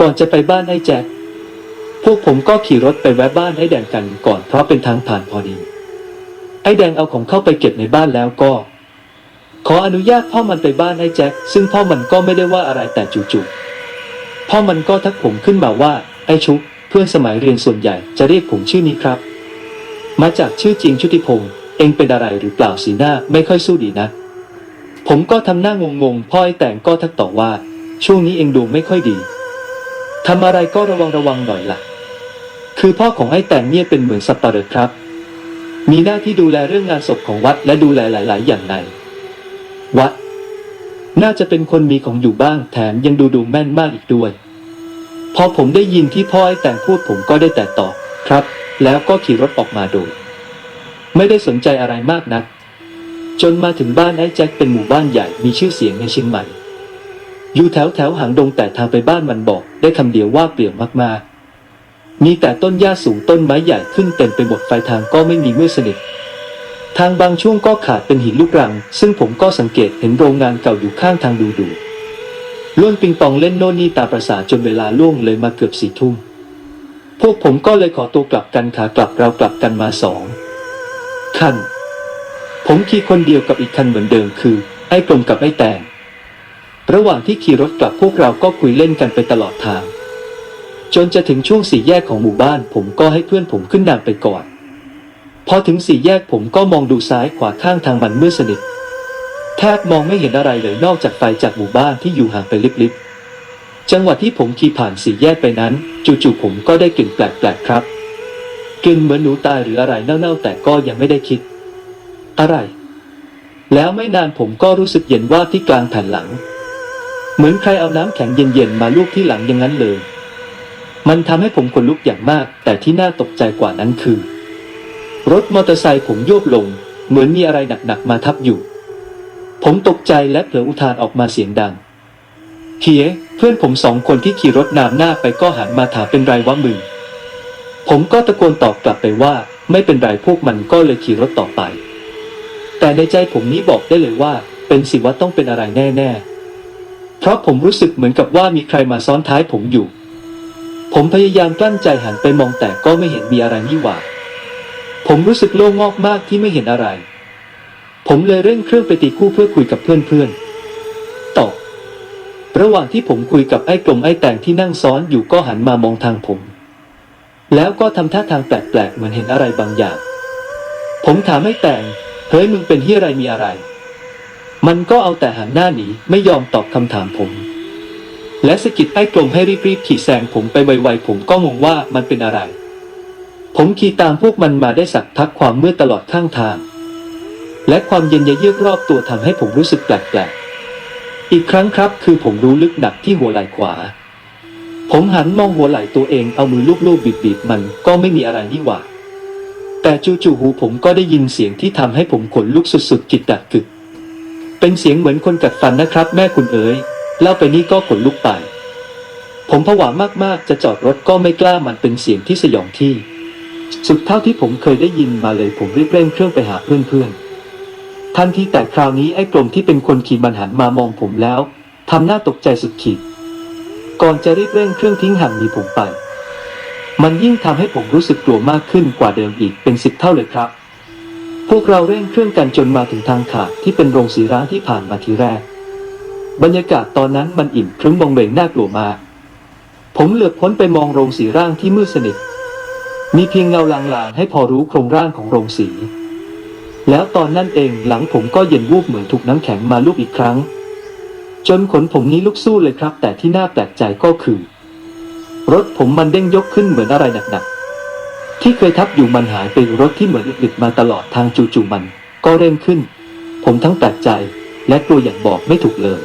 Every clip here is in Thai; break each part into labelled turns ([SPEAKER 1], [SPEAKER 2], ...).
[SPEAKER 1] ก่อนจะไปบ้านไอ้แจ็คพวกผมก็ขี่รถไปแวะบ้านไอ้แดงกันก่อนเพราะเป็นทางผ่านพอดี ไอ้แดงเอาของเข้าไปเก็บในบ้านแล้วก็ ขออนุญาตพ่อมันไปบ้านไอ้แจ็คซึ่งพ่อมันก็ไม่ได้ว่าอะไรแต่จู่ๆพ่อมันก็ทักผมขึ้นมาว่า ไอ้ชุบเพื่อนสมัยเรียนส่วนใหญ่จะเรียกผมชื่อนี้ครับ มาจากชื่อจริงชุติพงศ์เองเป็นอะไรหรือเปล่าสีหน้าไม่ค่อยสู้ดีนะ ผมก็ทำหน้างงๆพ่อไอ้แต่งก็ทักต่อว่า ช่วงนี้เองดูไม่ค่อยดี ทำอะไรก็ระวังระวังหน่อยล่ะ คือพ่อของไอ้แต่งเนี่ยเป็นเหมือนสับปะเหร่อครับ มีหน้าที่ดูแลเรื่องงานศพของวัดและดูแลหลาย ๆ อย่างในวัด น่าจะเป็นคนมีของอยู่บ้างแถมยังดูดูแม่นมากอีกด้วย พอผมได้ยินที่พ่อไอ้แต่งพูดผมก็ได้แต่ตอบครับ แล้วก็ขี่รถออกมาโดยไม่ได้สนใจอะไรมากนักจนมาถึงบ้านไอ้แจ็คเป็นหมู่บ้านใหญ่มีชื่อเสียงในเชียงใหม่ อยู่แถวแถวหางดงแต่ทางไปบ้านมันบอก ได้คำเดียวว่าเปลี่ยวมากๆ มีแต่ต้นหญ้าสูงต้นไม้ใหญ่ขึ้นเต็มไปหมดไฟทางก็ไม่มีมืดสนิททางบางช่วงก็ขาดเป็นหินลูกรัง ซึ่งผมก็สังเกตเห็นโรงงานเก่าอยู่ข้างทางดูดูๆล้วนปิงปองเล่นโน่นนี่ตาประสาจนเวลาล่วงเลยมาเกือบสี่ทุ่มพวกผมก็เลยขอตัวกลับกันขากลับเรากลับกันมาสองคัน ผมขี่คนเดียวกับอีกคันเหมือนเดิมคือ ไอ้กลมกับไอ้แตง ระหว่างที่ขี่รถกลับพวกเราก็คุยเล่นกันไปตลอดทาง จนจะถึงช่วงสี่แยกของหมู่บ้าน ผมก็ให้เพื่อนผมขึ้นนำไปก่อน พอถึงสี่แยกผมก็มองดูซ้ายขวาข้างทางมันมืดสนิทแทบมองไม่เห็นอะไรเลยนอกจากไฟจากหมู่บ้านที่อยู่ห่างไปลิบๆ จังหวะที่ผมขี่ผ่านสี่แยกไปนั้น จู่ๆผมก็ได้กลิ่นแปลกๆครับกลิ่นเหมือนหนูตายหรืออะไรเน่าๆแต่ก็ยังไม่ได้คิด อะไร แล้วไม่นานผมก็รู้สึกเย็นว่าที่กลางแผ่นหลัง เหมือนใครเอาน้ำแข็งเย็นๆมาลูบที่หลังอย่างนั้นเลย มันทำให้ผมขนลุกอย่างมาก แต่ที่น่าตกใจกว่านั้นคือ รถมอเตอร์ไซค์ผมโยกลง เหมือนมีอะไรหนักๆมาทับอยู่ ผมตกใจและเผลออุทานออกมาเสียงดังเฮียเพื่อนผมสองคนที่ขี่รถนำหน้าไปก็หันมาถามเป็นไรวะมึง ผมก็ตะโกนตอบกลับไปว่า ไม่เป็นไรพวกมันก็เลยขี่รถต่อไป แต่ในใจผมนี้บอกได้เลยว่า เป็นสิว่าต้องเป็นอะไรแน่ ๆ เพราะผมรู้สึกเหมือนกับว่ามีใครมาซ้อนท้ายผมอยู่ ผมพยายามกลั้นใจหันไปมองแต่ก็ไม่เห็นมีอะไรนี่หว่า ผมรู้สึกโล่งงอกมากที่ไม่เห็นอะไร ผมเลยเร่งเครื่องไปตีคู่เพื่อคุยกับเพื่อนๆต่อระหว่างที่ผมคุยกับไอ้กลมไอ้แต่งที่นั่งซ้อนอยู่ก็หันมามองทางผม แล้วก็ทำท่าทางแปลกๆเหมือนเห็นอะไรบางอย่าง ผมถามไอ้แต่งเฮ้ยมึงเป็นที่อะไรมีอะไร มันก็เอาแต่หันหน้าหนีไม่ยอมตอบคำถามผม และสะกิดไอ้กลมให้รีบๆขี่แซงผมไปไวๆผมก็งงว่ามันเป็นอะไร ผมขี่ตามพวกมันมาได้สักพักความมืดตลอดข้างทาง และความเย็นเยือกรอบตัวทำให้ผมรู้สึกแปลกๆ อีกครั้งครับคือผมรู้ลึกหนักที่หัวไหล่ขวา ผมหันมองหัวไหล่ตัวเองเอามือลูบๆบีบๆมันก็ไม่มีอะไรนี่หว่าแต่จู่ๆหูผมก็ได้ยินเสียงที่ทำให้ผมขนลุกสุดๆจิตดักกึก เป็นเสียงเหมือนคนกัดฟันนะครับ แม่คุณเอ๋ยเล่าไปนี่ก็ขนลุกไป ผมผวามากๆ จะจอดรถก็ไม่กล้ามันเป็นเสียงที่สยองที่ สุดเท่าที่ผมเคยได้ยินมาเลยผมรีบเร่งเครื่องไปหาเพื่อนๆทันทีแต่คราวนี้ไอ้กลมที่เป็นคนขี่มันหันมามองผมแล้วทำหน้าตกใจสุดขีด ก่อนจะรีบเร่งเครื่องทิ้งห่างหนีผมไป มันยิ่งทำให้ผมรู้สึกกลัวมากขึ้นกว่าเดิมอีกเป็นสิบเท่าเลยครับ พวกเราเร่งเครื่องกันจนมาถึงทางขาดที่เป็นโรงสีร้างที่ผ่านมาทีแรก บรรยากาศตอนนั้นมันอิ่มครึ้มบงเบงน่ากลัวมาก ผมเหลือบพ้นไปมองโรงสีร่างที่มืดสนิท มีเพียงเงาลางๆให้พอรู้โครงร่างของโรงสี แล้วตอนนั้นเองหลังผมก็เย็นวูบเหมือนถูกน้ำแข็งมาลูบอีกครั้ง จนขนผมนี้ลุกสู้เลยครับ แต่ที่น่าแปลกใจก็คือ รถผมมันเด้งยกขึ้นเหมือนอะไรหนักๆ ที่เคยทับอยู่มันหายไปรถที่เหมือนอึดมาตลอดทางจู่ๆมัน ก็เร่งขึ้น ผมทั้งแปลกใจและกลัวอย่างบอกไม่ถูกเลย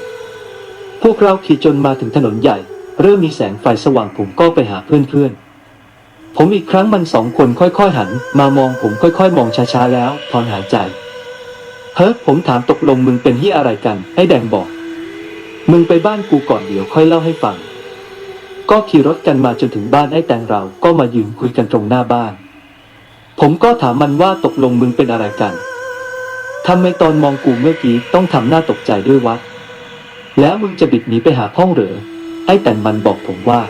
[SPEAKER 1] พวกเราขี่จนมาถึงถนนใหญ่ เริ่มมีแสงไฟสว่างผมก็ไปหาเพื่อนๆ ผมอีกครั้งมันสองคนค่อยๆหัน มามองผมค่อยๆ มองช้าๆแล้วถอนหายใจ เฮ้ยผมถามตกลงมึงเป็นที่อะไรกันไอ้แดงบอก มึงไปบ้านกูก่อนเดี๋ยวค่อยเล่าให้ฟัง ก็ขี่รถกันมาจนถึงบ้านไอ้แตงเราก็มายืนคุยกันตรงหน้าบ้าน ผมก็ถามมันว่าตกลงมึงเป็นอะไรกันทำไมตอนมองกูเมื่อกี้ต้องทำหน้าตกใจด้วยวะ แล้วมึงจะบิดหนีไปหาห้องเหรอ ไอ้แต่งมันบอกผมว่า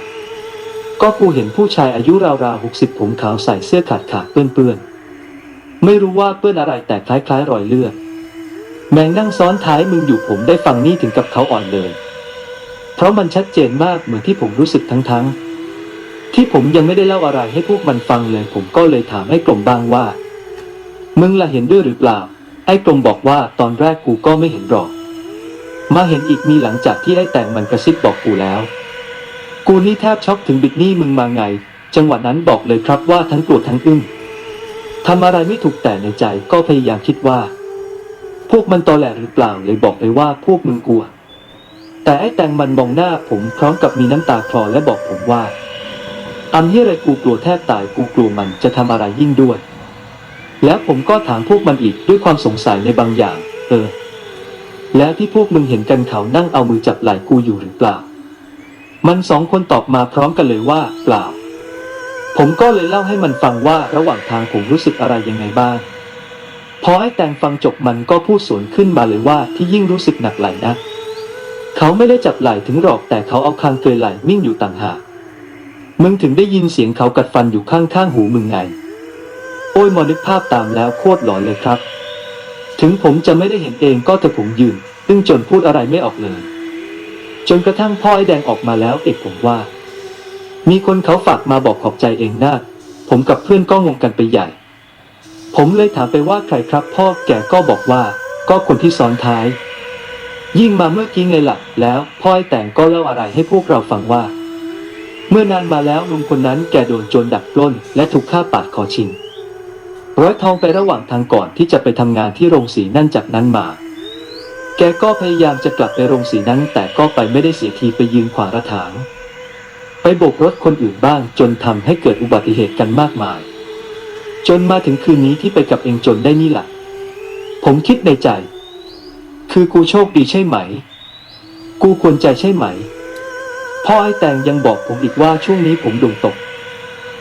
[SPEAKER 1] ก็กูเห็นผู้ชายอายุราวๆหกสิบผมขาวใส่เสื้อขาดขาดเปื้อนๆ ไม่รู้ว่าเปื้อนอะไรแต่คล้ายๆรอยเลือด แมงนั่งซ้อนท้ายมึงอยู่ผมได้ฟังนี่ถึงกับเขาอ่อนเลย ราะมันชัดเจนมากเหมือนที่ผมรู้สึกทั้งๆที่ผมยังไม่ได้เล่าอะไรให้พวกมันฟังเลย ผมก็เลยถามให้กลมบ้างว่า มึงละเห็นด้วยหรือเปล่า ไอ้กลมบอกว่าตอนแรกกูก็ไม่เห็นหรอก มาเห็นอีกมีหลังจากที่ไอ้แต่งมันกระซิบบอกกูแล้ว กูนี่แทบช็อกถึงบิดนี่มึงมาไง จังหวะนั้นบอกเลยครับว่าทั้งกลัวทั้งอึ้งทำอะไรไม่ถูกแต่ในใจก็พยายามคิดว่า พวกมันตอแหลหรือเปล่าเลยบอกเลยว่าพวกมึงกลัว แต่ไอ้แตงมันมองหน้าผมพร้อมกับมีน้ำตาคลอและบอกผมว่าอันที่อะไรกูกลัวแทบตายกูกลัวมันจะทำอะไรยิ่งด้วย แล้วผมก็ถามพวกมันอีกด้วยความสงสัยในบางอย่าง เออ แล้วที่พวกมึงเห็นกันเขานั่งเอามือจับไหล่กูอยู่หรือเปล่า มันสองคนตอบมาพร้อมกันเลยว่า เปล่า ผมก็เลยเล่าให้มันฟังว่าระหว่างทางผมรู้สึกอะไรยังไงบ้างพอไอ้แตงฟังจบมันก็พูดสวนขึ้นมาเลยว่าที่ยิ่งรู้สึกหนักไหลนะ เขาไม่ได้จับไหล่ถึงหรอกแต่เขาเอาคางเกยไหล่มิ่งอยู่ต่างหากมึงถึงได้ยินเสียงเขากัดฟันอยู่ข้างๆหูมึงไง โอ้ยมอนึกภาพตามแล้วโคตรหลอนเลยครับ ถึงผมจะไม่ได้เห็นเองก็แต่ผมยืนซึ่งจนพูดอะไรไม่ออกเลย จนกระทั่งพ่อไอ้แดงออกมาแล้วเอกผมว่า มีคนเขาฝากมาบอกขอบใจเองนะผมกับเพื่อนก็งงกันไปใหญ่ ผมเลยถามไปว่าใครครับ พ่อแกก็บอกว่า ก็คนที่ซ้อนท้าย ยิ่งมาเมื่อกี้ไงล่ะ แล้วพ่อไอแต่งก็เล่าอะไรให้พวกเราฟังว่า เมื่อนานมาแล้วลุงคนนั้นแกโดนโจรดักปล้น และถูกฆ่าปาดคอชิงร้อยทองไประหว่างทางก่อนที่จะไปทำงานที่โรงสีนั่นจากนั้นมา แกก็พยายามจะกลับไปโรงสีนั้น แต่ก็ไปไม่ได้เสียทีไปยืนขวางระถาง ไปโบกรถคนอื่นบ้างจนทำให้เกิดอุบัติเหตุกันมากมาย จนมาถึงคืนนี้ที่ไปกับเองจนได้นี่แหละผมคิดในใจ คือกูโชคดีใช่ไหม กูควรใจใช่ไหม พ่อไอ้แตงยังบอกผมอีกว่าช่วงนี้ผมดวงตก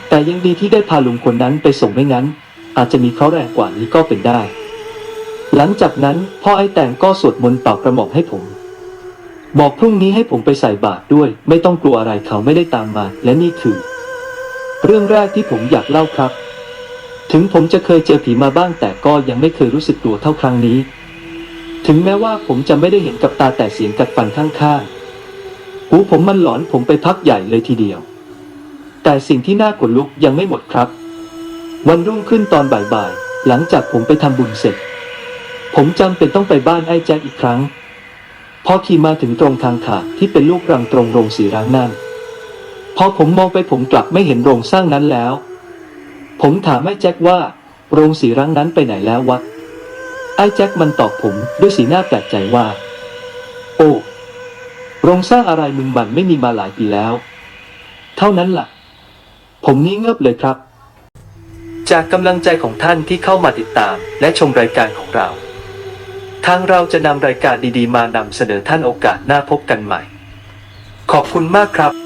[SPEAKER 1] แต่ยังดีที่ได้พาลุงคนนั้นไปส่งไม่งั้น อาจจะมีเคราะห์แรงกว่านี้ก็เป็นได้ หลังจากนั้นพ่อไอ้แตงก็สวดมนต์เป่ากระหม่อมให้ผม บอกพรุ่งนี้ให้ผมไปใส่บาตรด้วย ไม่ต้องกลัวอะไรเขาไม่ได้ตามมา และนี่คือ เรื่องแรกที่ผมอยากเล่าครับ ถึงผมจะเคยเจอผีมาบ้างแต่ก็ยังไม่เคยรู้สึกกลัวเท่าครั้งนี้ ถึงแม้ว่าผมจะไม่ได้เห็นกับตาแต่เสียงกัดฟันข้างๆ หูผมมันหลอนผมไปพักใหญ่เลยทีเดียว แต่สิ่งที่น่าขนลุกยังไม่หมดครับ วันรุ่งขึ้นตอนบ่ายๆ หลังจากผมไปทำบุญเสร็จ ผมจำเป็นต้องไปบ้านไอ้แจ็คอีกครั้ง พอขี่มาถึงตรงทางขาดที่เป็นลูกรังตรงโรงสีร้างนั่น พอผมมองไปผมกลับไม่เห็นโรงสร้างนั้นแล้ว ผมถามไอ้แจ็คว่า โรงสีร้างนั้นไปไหนแล้ววะไอ้แจ็คมันตอบผมด้วยสีหน้าแปลกใจว่า โอ้ โรงสร้างอะไรมึงมันไม่มีมาหลายปีแล้ว เท่านั้นล่ะ ผมนี่เงือบเลยครับ จากกำลังใจของท่านที่เข้ามาติดตามและชมรายการของเรา ทางเราจะนำรายการดีๆ มานำเสนอท่านโอกาสหน้าพบกันใหม่ ขอบคุณมากครับ